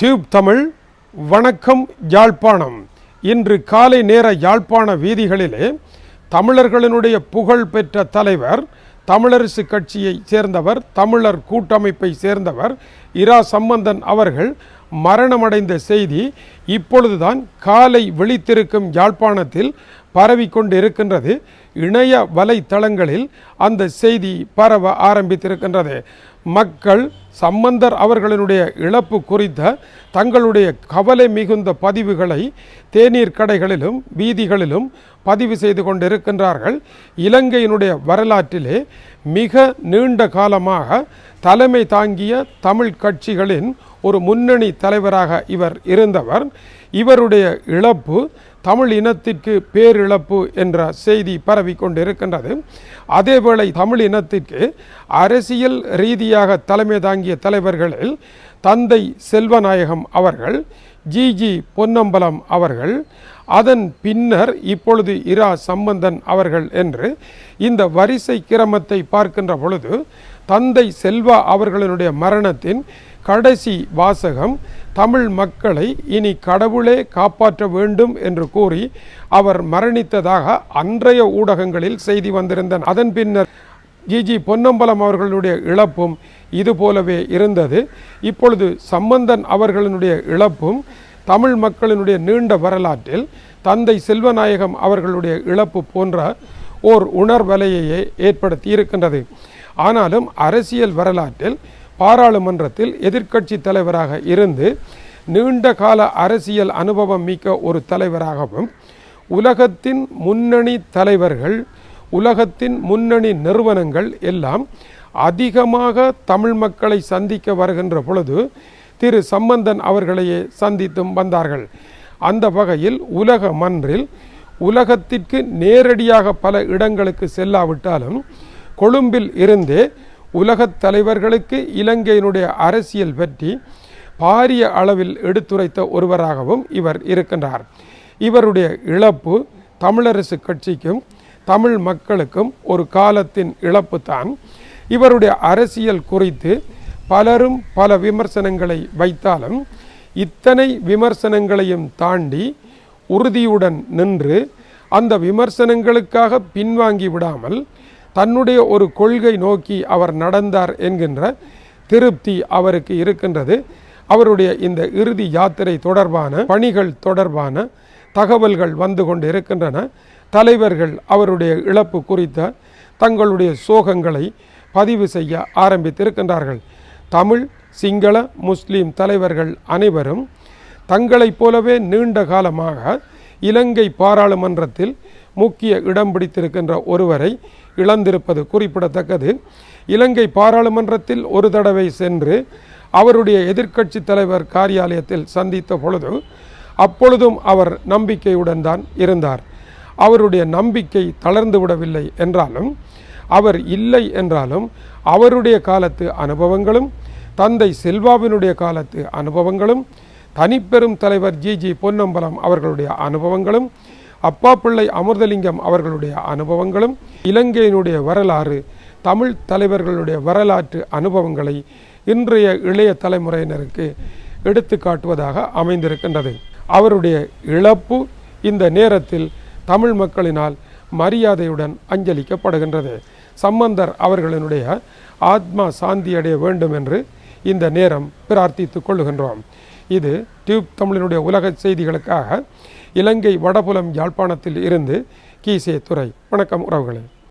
Tube Tamil வணக்கம் யாழ்ப்பாணம். இன்று காலை நேர யாழ்ப்பாண வீதிகளிலே தமிழர்களினுடைய புகழ் பெற்ற தலைவர் தமிழரசு கட்சியை சேர்ந்தவர் தமிழர் கூட்டமைப்பை சேர்ந்தவர் இரா சம்பந்தன் அவர்கள் மரணமடைந்த செய்தி இப்பொழுதுதான் காலை விழித்திருக்கும் யாழ்ப்பாணத்தில் பரவிக்கொண்டு இருக்கின்றது இணைய வலைத்தளங்களில் அந்த செய்தி பரவ ஆரம்பித்திருக்கின்றது. மக்கள் சம்பந்தர் அவர்களினுடைய இழப்பு குறித்த தங்களுடைய கவலை மிகுந்த பதிவுகளை தேநீர் கடைகளிலும் வீதிகளிலும் பதிவு செய்து கொண்டிருக்கின்றார்கள். இலங்கையினுடைய வரலாற்றிலே மிக நீண்ட காலமாக தலைமை தாங்கிய தமிழ் கட்சிகளின் ஒரு முன்னணி தலைவராக இவர் இருந்தவர். இவருடைய இழப்பு தமிழ் இனத்திற்கு பேரிழப்பு என்ற செய்தி பரவி கொண்டிருக்கின்றது அதேவேளை தமிழ் இனத்திற்கு அரசியல் ரீதியாக தலைமை தாங்கிய தலைவர்களில் தந்தை செல்வநாயகம் அவர்கள் ஜிஜி பொன்னம்பலம் அவர்கள் அதன் பின்னர் இப்பொழுது இரா. சம்பந்தன் அவர்கள் என்று இந்த வரிசை கிரமத்தை பார்க்கின்ற பொழுது தந்தை செல்வா அவர்களினுடைய மரணத்தின் கடைசி வாசகம் தமிழ் மக்களை இனி கடவுளே காப்பாற்ற வேண்டும் என்று கூறி அவர் மரணித்ததாக அன்றைய ஊடகங்களில் செய்தி வந்திருந்தன. அதன் பின்னர் ஜிஜி பொன்னம்பலம் அவர்களுடைய இழப்பும் இது போலவே இருந்தது. இப்பொழுது சம்பந்தன் அவர்களினுடைய இழப்பும் தமிழ் மக்களினுடைய நீண்ட வரலாற்றில் தந்தை செல்வநாயகம் அவர்களுடைய இழப்பு போன்ற ஓர் உணர்வலையையே ஏற்படுத்தி இருக்கின்றது. ஆனாலும் அரசியல் வரலாற்றில் பாராளுமன்றத்தில் எதிர்க்கட்சி தலைவராக இருந்து நீண்ட கால அரசியல் அனுபவம் மிக்க ஒரு தலைவராகவும் உலகத்தின் முன்னணி தலைவர்கள் உலகத்தின் முன்னணி நிறுவனங்கள் எல்லாம் அதிகமாக தமிழ் மக்களை சந்திக்க வருகின்ற பொழுது திரு சம்பந்தன் அவர்களையே சந்தித்தும் வந்தார்கள். அந்த வகையில் உலக மன்றில் உலகத்திற்கு நேரடியாக பல இடங்களுக்கு செல்லாவிட்டாலும் கொழும்பில் இருந்தே உலகத் தலைவர்களுக்கு இலங்கையினுடைய அரசியல் பற்றி பாரிய அளவில் எடுத்துரைத்த ஒருவராகவும் இவர் இருக்கின்றார். இவருடைய இழப்பு தமிழரசு கட்சிக்கும் தமிழ் மக்களுக்கும் ஒரு காலத்தின் இழப்பு தான். இவருடைய அரசியல் குறித்து பலரும் பல விமர்சனங்களை வைத்தாலும் இத்தனை விமர்சனங்களையும் தாண்டி உறுதியுடன் நின்று அந்த விமர்சனங்களுக்காக பின்வாங்கி விடாமல் தன்னுடைய ஒரு கொள்கை நோக்கி அவர் நடந்தார் என்கின்ற திருப்தி அவருக்கு இருக்கின்றது. அவருடைய இந்த இறுதி யாத்திரை தொடர்பான பணிகள் தொடர்பான தகவல்கள் வந்து கொண்டு இருக்கின்றன தலைவர்கள் அவருடைய இழப்பு குறித்த தங்களுடைய சோகங்களை பதிவு செய்ய ஆரம்பித்திருக்கின்றார்கள். தமிழ் சிங்கள முஸ்லீம் தலைவர்கள் அனைவரும் தங்களைப் போலவே நீண்ட காலமாக இலங்கை பாராளுமன்றத்தில் முக்கிய இடம் பிடித்திருக்கின்ற ஒருவரை இழந்திருப்பது குறிப்பிடத்தக்கது. இலங்கை பாராளுமன்றத்தில் ஒரு தடவை சென்று அவருடைய எதிர்க்கட்சி தலைவர் காரியாலயத்தில் சந்தித்த பொழுது அப்பொழுதும் அவர் நம்பிக்கையுடன் தான் இருந்தார். அவருடைய நம்பிக்கை தளர்ந்து விடவில்லை என்றாலும் அவர் இல்லை என்றாலும் அவருடைய காலத்து அனுபவங்களும் தந்தை செல்வாவினுடைய காலத்து அனுபவங்களும் தனிப்பெரும் தலைவர் ஜி ஜி பொன்னம்பலம் அவர்களுடைய அனுபவங்களும் அப்பா பிள்ளை அமிர்தலிங்கம் அவர்களுடைய அனுபவங்களும் இலங்கையினுடைய வரலாறு தமிழ் தலைவர்களுடைய வரலாற்று அனுபவங்களை இன்றைய இளைய தலைமுறையினருக்கு எடுத்து காட்டுவதாக அமைந்திருக்கின்றது. அவருடைய இழப்பு இந்த நேரத்தில் தமிழ் மக்களினால் மரியாதையுடன் அஞ்சலிக்கப்படுகின்றது. சம்பந்தர் அவர்களினுடைய ஆத்மா சாந்தியடைய வேண்டும் என்று இந்த நேரம் பிரார்த்தித்துக் கொள்ளுகின்றோம். இது டியூப் தமிழினுடைய உலக செய்திகளுக்காக இலங்கை வடபுலம் யாழ்ப்பாணத்தில் இருந்து கீசே துறை வணக்கம் உறவுகளே.